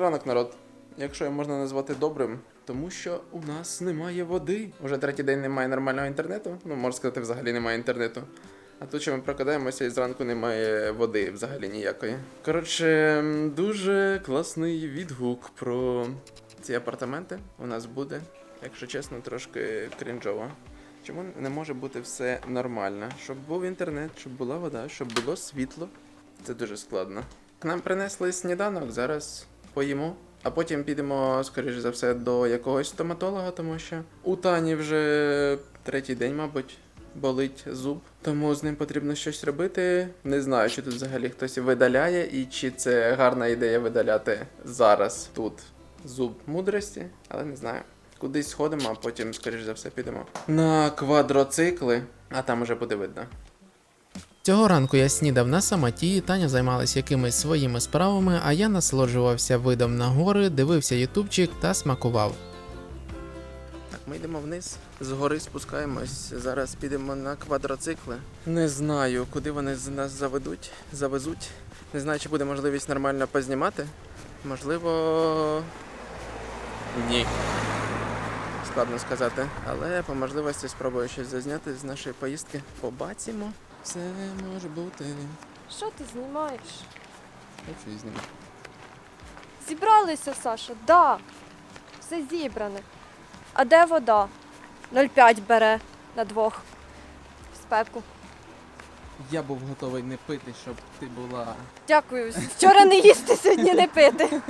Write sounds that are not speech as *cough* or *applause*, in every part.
Добрий ранок, народ. Якщо його можна назвати добрим, тому що у нас немає води. Уже третій день немає нормального інтернету. Ну, можна сказати, взагалі немає інтернету. А тут ще ми прокидаємося і зранку немає води взагалі ніякої. Коротше, дуже класний відгук про ці апартаменти у нас буде. Якщо чесно, трошки крінжово. Чому не може бути все нормально? Щоб був інтернет, щоб була вода, щоб було світло. Це дуже складно. Нам принесли сніданок, зараз поїмо. А потім підемо, скоріш за все, до якогось стоматолога, тому що у Тані вже третій день, мабуть, болить зуб. Тому з ним потрібно щось робити. Не знаю, чи тут взагалі хтось видаляє, і чи це гарна ідея видаляти зараз тут зуб мудрості, але не знаю. Кудись сходимо, а потім, скоріш за все, підемо на квадроцикли, а там уже буде видно. Цього ранку я снідав на самоті, Таня займалась якимись своїми справами, а я насолоджувався видом на гори, дивився ютубчик та смакував. Так, ми йдемо вниз, з гори спускаємось. Зараз підемо на квадроцикли. Не знаю, куди вони з нас заведуть, завезуть. Не знаю, чи буде можливість нормально познімати. Можливо. Ні. Складно сказати. Але по можливості спробую щось зазняти з нашої поїздки. Побачимо. Все може бути. Що ти знімаєш? Хочу і знімати. Зібралися, Саша, да. Все зібране. А де вода? 0,5 бере на двох. В спеку. Я був готовий не пити, щоб ти була. Дякую. Вчора не їсти, сьогодні не пити.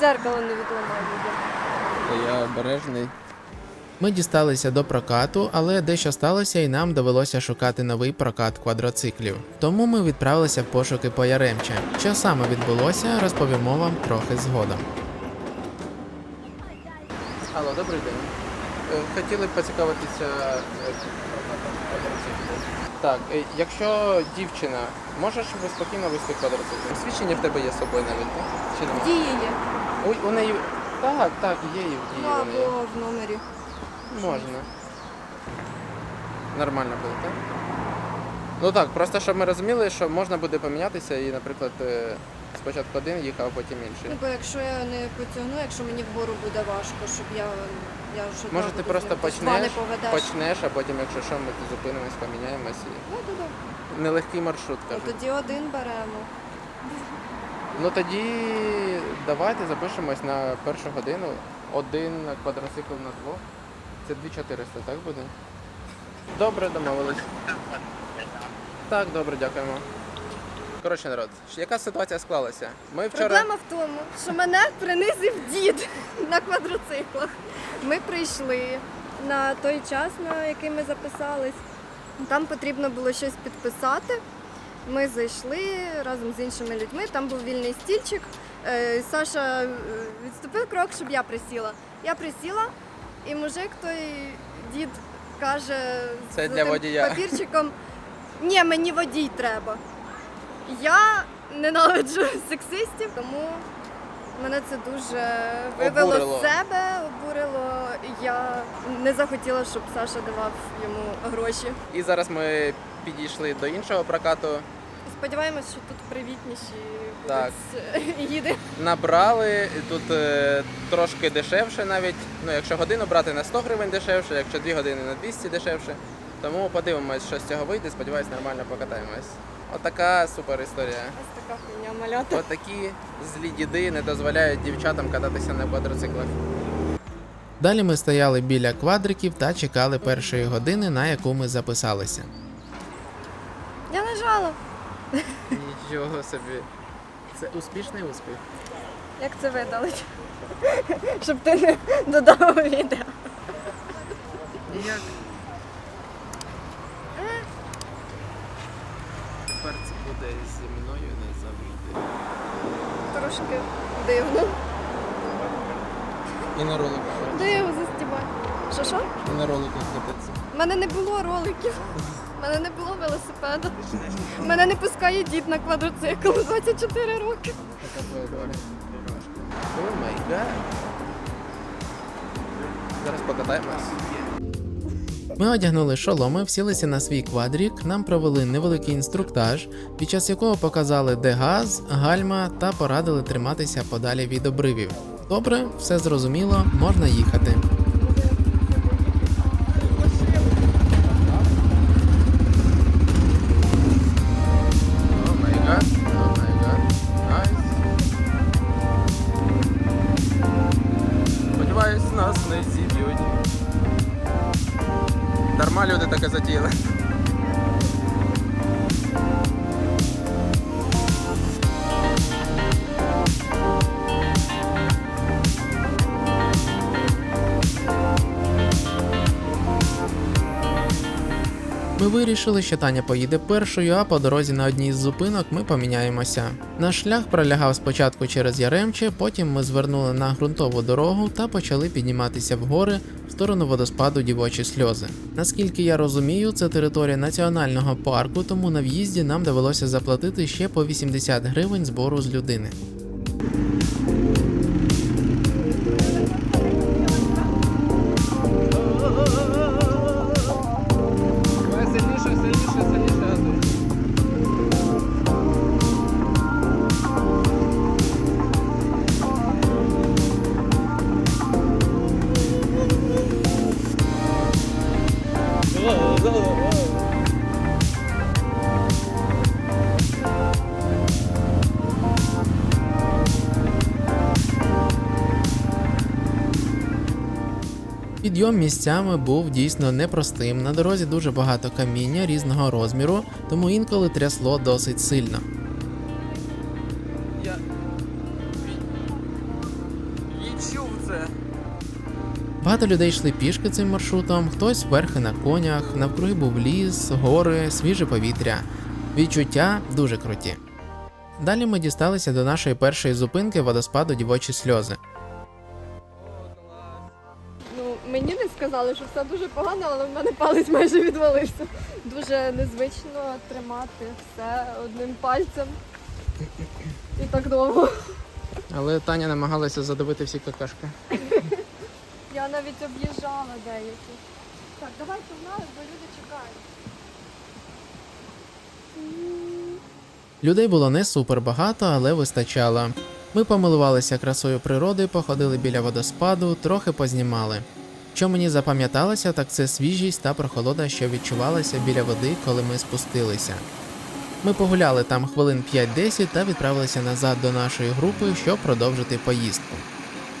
Дзеркало не відламаю. Та я обережний. Ми дісталися до прокату, але дещо сталося, і нам довелося шукати новий прокат квадроциклів. Тому ми відправилися в пошуки по Яремче. Що саме відбулося, розповімо вам трохи згодом. Алло, добрий день. Е, Хотіли б поцікавитися. е, Так, е, якщо дівчина, можеш ви спокійно вести квадроцикл? Свідчення в тебе є з собою навіть, так? Чи немає? Діє є. Ой, у неї. Так, так, є і в дії. Або в номері. Можна. Нормально буде, так? Ну так, просто щоб ми розуміли, що можна буде помінятися і, наприклад, е, спочатку один їхав, а потім Ну, інший. бо якщо я не потягну, якщо мені вгору буде важко, щоб я, я вже Може так ти буду просто з. Почнеш, поведеш. почнеш, а потім, якщо що, ми тут зупинимось, поміняємось. І... Ну, да, да. Нелегкий маршрут, Ну, кажуть. тоді один беремо. Ну тоді давайте запишемось на першу годину. Один квадроцикл на двох. Це 2400, так буде? Добре, домовились. Так, добре, дякуємо. Коротше, народ, яка ситуація склалася? Ми вчора. Проблема в тому, що мене принизив дід *laughs* на квадроциклах. Ми прийшли на той час, на який ми записались. Там потрібно було щось підписати. Ми зайшли разом з іншими людьми, там був вільний стільчик. Е, Саша е, відступив крок, щоб я присіла. Я присіла, і мужик той дід каже Це з для тим водія. папірчиком: ні, мені водій треба. Я ненавиджу сексистів, тому мене це дуже вивело Обурило. з себе, обурило. Я не захотіла, щоб Саша давав йому гроші. І зараз ми підійшли до іншого прокату. Сподіваємось, що тут привітніші Так. будуть їди. Набрали тут е, трошки дешевше навіть. Ну, якщо годину брати на 100 гривень дешевше, якщо 2 години на 200 дешевше. Тому подивимось, що з цього вийде. Сподіваюсь, нормально покатаємось. Отака супер історія. Ось така хуйня малята. Отакі злі діди не дозволяють дівчатам кататися на квадроциклах. Далі ми стояли біля квадриків та чекали першої години, на яку ми записалися. Я нажала. Нічого собі. Це успішний успіх. Як це видалить? *laughs* Щоб ти не додав відео. Ніяк. Тепер це буде зі мною назавжди. Трошки дивно. І на роликах. Диво застібай. Що що? І на роликах кататися. У мене не було роликів. Мене не було велосипеда. Мене не пускає дід на квадроцикл 24 роки. Зараз покатаємось. Ми одягнули шоломи, всілися на свій квадрік, нам провели невеликий інструктаж, під час якого показали, де газ, гальма та порадили триматися подалі від обривів. Добре, все зрозуміло, можна їхати. Дарма люди таке затіяли. Ми вирішили, що Таня поїде першою, а по дорозі на одній з зупинок ми поміняємося. Наш шлях пролягав спочатку через Яремче, потім ми звернули на ґрунтову дорогу та почали підніматися вгори в сторону водоспаду дівочі сльози. Наскільки я розумію, це територія національного парку, тому на в'їзді нам довелося заплатити ще по 80 гривень збору з людини. Підйом місцями був дійсно непростим. На дорозі дуже багато каміння різного розміру, тому інколи трясло досить сильно. Багато людей йшли пішки цим маршрутом, хтось верхи на конях, навкруги був ліс, гори, свіже повітря. Відчуття дуже круті. Далі ми дісталися до нашої першої зупинки водоспаду дівочі сльози. Ну, мені не сказали, що все дуже погано, але в мене палець майже відвалився. Дуже незвично тримати все одним пальцем. І так довго. Але Таня намагалася задавити всі какашки. Я навіть об'їжджала деякі. Так, давай погнали, бо люди чекають. Людей було не супер багато, але вистачало. Ми помилувалися красою природи, походили біля водоспаду, трохи познімали. Що мені запам'яталося, так це свіжість та прохолода, що відчувалася біля води, коли ми спустилися. Ми погуляли там хвилин 5-10 та відправилися назад до нашої групи, щоб продовжити поїздку.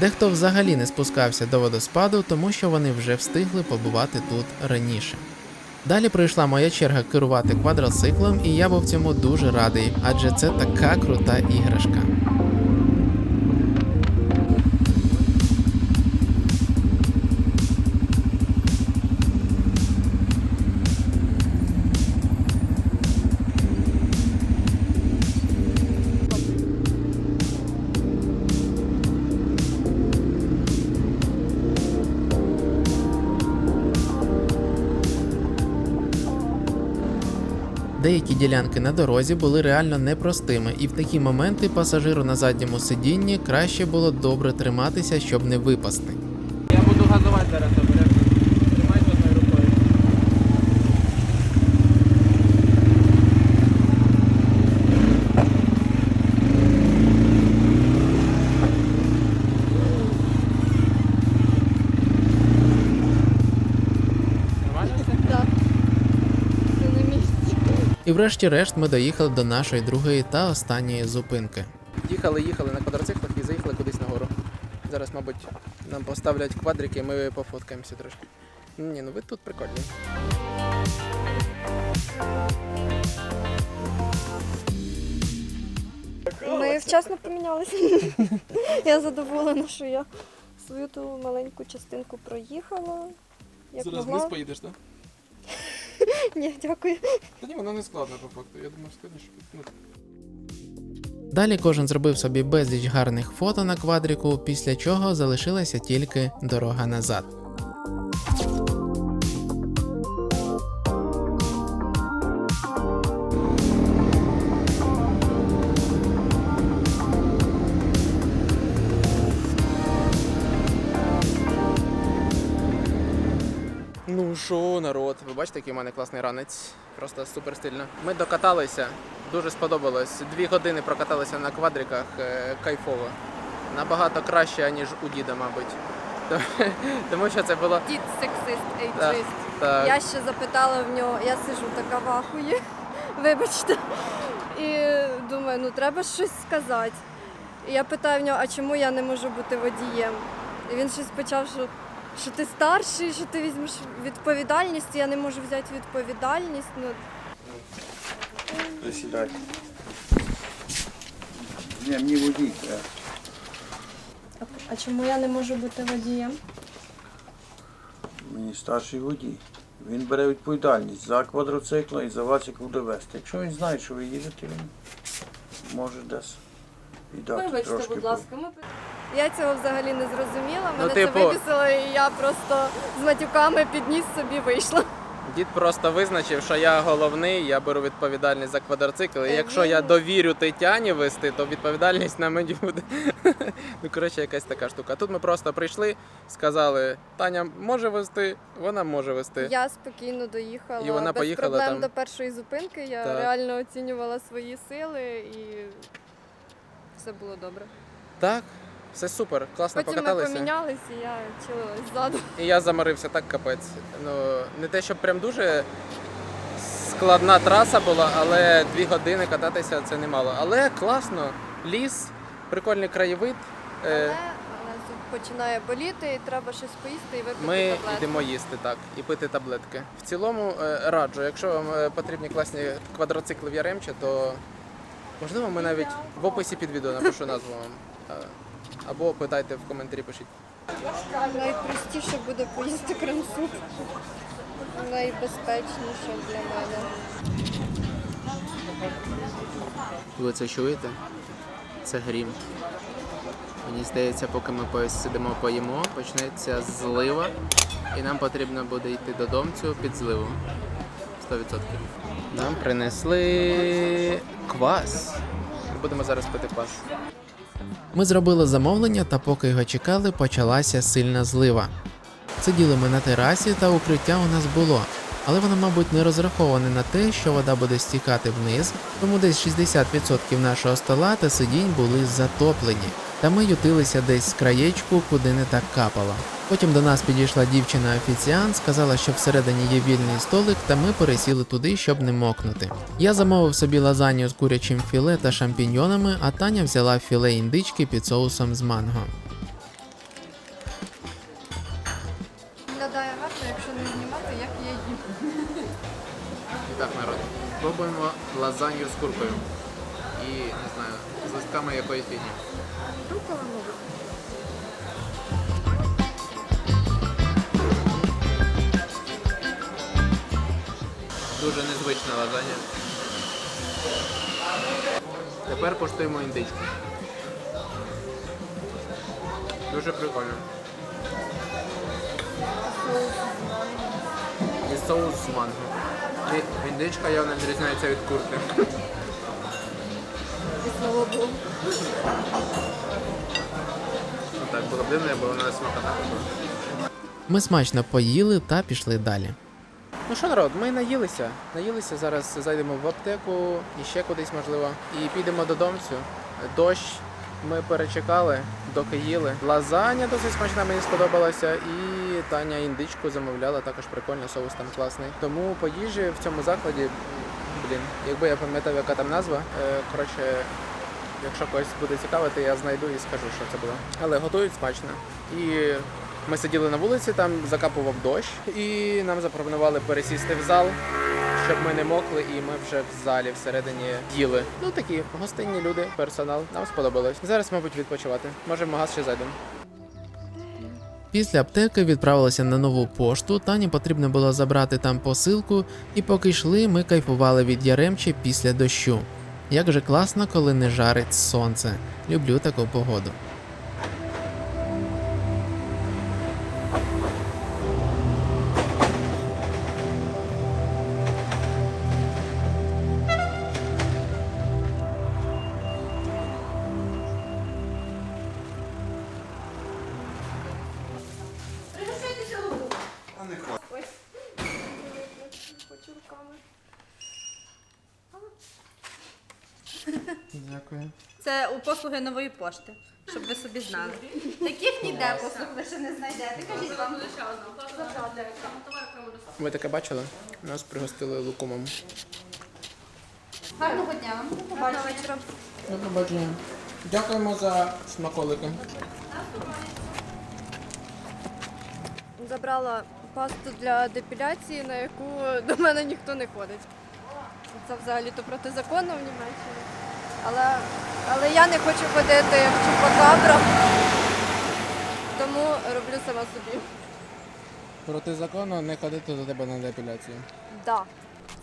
Дехто взагалі не спускався до водоспаду, тому що вони вже встигли побувати тут раніше. Далі прийшла моя черга керувати квадроциклом, і я був цьому дуже радий, адже це така крута іграшка. Деякі ділянки на дорозі були реально непростими, і в такі моменти пасажиру на задньому сидінні краще було добре триматися, щоб не випасти. Я буду газувати зараз обережно. Тримайся одною рукою. Нормально все? Так. Це на місці. І врешті-решт ми доїхали до нашої другої та останньої зупинки. Їхали, їхали на квадроциклах і заїхали кудись нагору. Зараз, мабуть, нам поставлять квадрики, і ми пофоткаємося трошки. Ні, ну ви тут прикольні. Ми вчасно помінялися. *laughs* Я задоволена, що я свою ту маленьку частинку проїхала. Як Зараз могла. вниз поїдеш, так? *laughs* Ні, дякую. Та ні, воно не складно по факту. Я думаю, складніше. Ну, Далі кожен зробив собі безліч гарних фото на квадріку, після чого залишилася тільки дорога назад. Народ, ви бачите, який у мене класний ранець. Просто супер стильно. Ми докаталися, дуже сподобалось. Дві години прокаталися на квадриках е, кайфово. Набагато краще, ніж у діда, мабуть. *laughs* Тому- що це було. Дід сексист, ейджист. так. Я ще запитала в нього, я сижу така в ахуї, *laughs* вибачте. І думаю, ну треба щось сказати. І я питаю в нього, а чому я не можу бути водієм? І він щось почав, що, що ти старший, що ти візьмеш відповідальність, я не можу взяти відповідальність. Ну, Присідай. Ні, мені водій треба. а, а чому я не можу бути водієм? Мені старший водій. Він бере відповідальність за квадроцикла і за вас, як буде вести. Якщо він знає, що ви їдете, він може десь віддати трошки. ми... Я цього взагалі не зрозуміла, Ну, мене типу- це вибісило, і я просто з матюками підніс собі вийшла. Дід просто визначив, що я головний, я беру відповідальність за квадроцикл. І Е, якщо я довірю Тетяні вести, то відповідальність на мені буде. *laughs* ну, коротше, якась така штука. Тут ми просто прийшли, сказали, Таня може вести, вона може вести. Я спокійно доїхала І вона без поїхала проблем там. до першої зупинки. Я Так. реально оцінювала свої сили і все було добре. Так, все супер, класно Потім ми покаталися. помінялись, і я чилилась ззаду. І я заморився так капець. Ну, не те, щоб прям дуже складна траса була, але дві години кататися це немало. Але класно, ліс, прикольний краєвид. Але, Е, але починає боліти, і треба щось поїсти і випити Ми таблетки. йдемо їсти так і пити таблетки. В цілому е, раджу, якщо вам е, потрібні класні квадроцикли в Яремче, то можливо ми навіть в описі під відео напишу назву вам. Або питайте в коментарі, пишіть. Найпростіше буде поїсти крем-суп. Найбезпечніше для мене. Ви це чуєте? Це грім. Мені здається, поки ми посидимо поїмо, почнеться злива, і нам потрібно буде йти додомцю під зливу. 100%. Нам принесли квас. Будемо зараз пити квас. Ми зробили замовлення, та поки його чекали, почалася сильна злива. Сиділи ми на терасі, та укриття у нас було, але воно, мабуть, не розраховане на те, що вода буде стікати вниз, тому десь 60% нашого стола та сидінь були затоплені. Та ми ютилися десь з краєчку, куди не так капало. Потім до нас підійшла дівчина-офіціант, сказала, що всередині є вільний столик, та ми пересіли туди, щоб не мокнути. Я замовив собі лазанью з курячим філе та шампіньйонами, а Таня взяла філе індички під соусом з манго. Пробуємо лазанью з куркою. І не знаю, з листками якоїсь фігні. Рукола можу. Дуже незвична лазанья. Тепер коштуємо індичку. Дуже прикольно. І соус з манго. Індичка явно відрізняється від курки. І слава Богу. Ну так, було б дивно, якби вона не смакана. Ми смачно поїли та пішли далі. Ну що, народ, ми наїлися. Наїлися, зараз зайдемо в аптеку і ще кудись можливо. І підемо додомцю. Дощ ми перечекали, доки їли. Лазаня досить смачна, мені сподобалася. І Таня індичку замовляла, також прикольно, соус там класний. Тому по їжі в цьому закладі, блін, якби я пам'ятав, яка там назва, е, коротше. Якщо когось буде цікавити, я знайду і скажу, що це було. Але готують смачно. І ми сиділи на вулиці, там закапував дощ, і нам запропонували пересісти в зал, щоб ми не мокли, і ми вже в залі всередині їли. Ну такі гостинні люди, персонал. Нам сподобалось. Зараз, мабуть, відпочивати. Може, в магаз ще зайдемо. Після аптеки відправилися на нову пошту. Тані потрібно було забрати там посилку, і поки йшли, ми кайфували від Яремчі після дощу. Як же класно, коли не жарить сонце. Люблю таку погоду. Послуги нової пошти, щоб ви собі знали. Таких ніде послуг ви ще не знайдете. Кажіть вам. Ви таке бачили? Нас пригостили лукумом. Гарного дня вам. До побачення. До побачення. Дякуємо за смаколики. Забрала пасту для депіляції, на яку до мене ніхто не ходить. Це взагалі-то протизаконно в Німеччині. Але, але я не хочу ходити в чупакабрах, тому роблю сама собі. Проти закону не ходити до тебе на депіляцію. Да.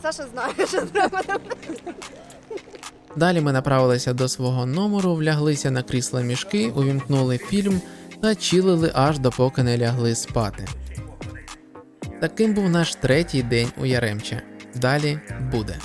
Саша знає, що треба робити. Далі ми направилися до свого номеру, вляглися на крісла мішки, увімкнули фільм та чилили аж допоки не лягли спати. Таким був наш третій день у Яремче. Далі буде.